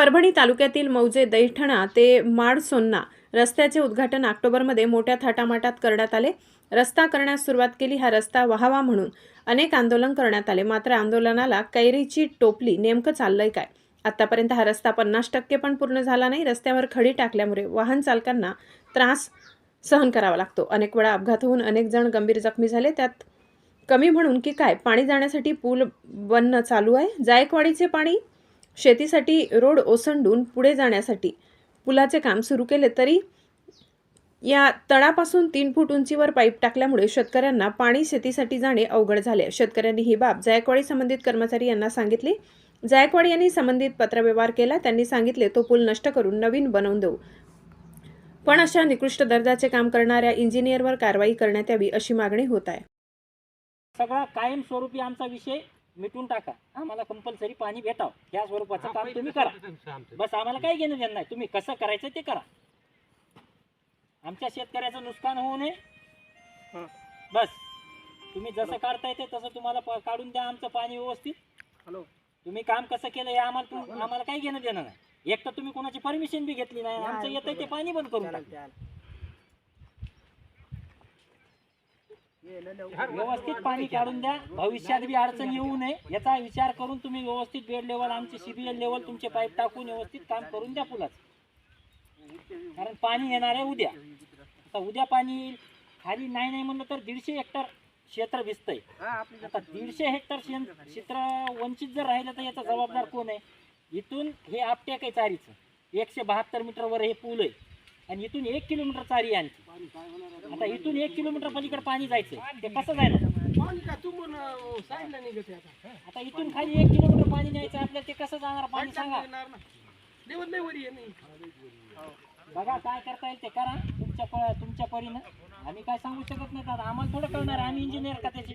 परभणी तालुक्यातील मौजे दैठणा ते माडसोन्ना रस्त्याचे उद्घाटन ऑक्टोबरमध्ये मोठ्या थाटामाटात करण्यात आले. रस्ता करण्यास सुरुवात केली. हा रस्ता व्हावा म्हणून अनेक आंदोलन करण्यात आले. मात्र आंदोलनाला कैरीची टोपली नेमकं चाललंय काय? आतापर्यंत हा रस्ता पन्नास टक्के पण पूर्ण झाला नाही. रस्त्यावर खडी टाकल्यामुळे वाहन चालकांना त्रास सहन करावा लागतो. अनेक वेळा अपघात होऊन अनेक जण गंभीर जखमी झाले. त्यात कमी म्हणून की काय? पाणी जाण्यासाठी पूल बनणं चालू आहे. जायकवाडीचे पाणी शेतीसाठी रोड ओसंडून पुढे जाण्यासाठी पुलाचे काम सुरू केले तरी या तळापासून तीन फूट उंचीवर पाईप टाकल्यामुळे शेतकऱ्यांना पाणी शेतीसाठी जाणे अवघड झाले. शेतकऱ्यांनी ही बाब जायकवाडी संबंधित कर्मचारी यांना सांगितली. जायकवाडी यांनी संबंधित पत्रव्यवहार केला. त्यांनी सांगितले तो पूल नष्ट करून नवीन बनवून देऊ. पण अशा निकृष्ट दर्जाचे काम करणाऱ्या इंजिनियरवर कारवाई करण्यात यावी अशी मागणी होत आहे. सगळा कायमस्वरूपी आमचा विषय मिटून टाका. आम्हाला कंपल्सरी पाणी भेटावं. या स्वरूपाचं काम तुम्ही करा. बस आम्हाला काही घेणं देणं नाही. तुम्ही कसं करायचं ते करा. आमच्या शेतकऱ्याचं नुकसान होऊ नये. बस. तुम्ही जसं काढताय ते तसं तुम्हाला काढून द्या आमचं पाणी व्यवस्थित. हॅलो. तुम्ही काम कसं केलं हे आम्हाला तुम- आम्हाला काही घेणं देणं नाही. एक तर तुम्ही कोणाची परमिशन बी घेतली नाही. आमचं येतंय ते पाणी बंद करून व्यवस्थित पाणी काढून द्या. भविष्यात बी अडचण येऊ नये. याचा विचार करून तुम्ही व्यवस्थित बेड लेवल आमची सीबीएल लेवल तुमचे पाईप टाकून व्यवस्थित काम करून द्या पुलाचं. कारण पाणी येणार आहे उद्या. आता उद्या पाणी येईल. खाली नाही नाही म्हणलं तर दीडशे हेक्टर क्षेत्र भिजतंय आता दीडशे हेक्टर क्षेत्र वंचित जर राहिलं तर याचा जबाबदार कोण आहे? इथून हे आपटेक आहे चारीचं. एकशे बहात्तर मीटरवर हे पूल आहे. आणि इथून एक किलोमीटर चारी आणखी. आता इथून एक किलोमीटर पलीकडे पाणी जायचं ते कसं जायचं आता इथून खाली एक किलोमीटर पाणी न्यायचं आपल्याला ते कसं जाणार पाणी सांगा. बघा काय करता येईल ते करा. तुमच्या प- तुमच्या परीनं. आम्ही काय सांगू शकत नाही आम्हाला थोडं कळणार आम्ही इंजिनियर का त्याची?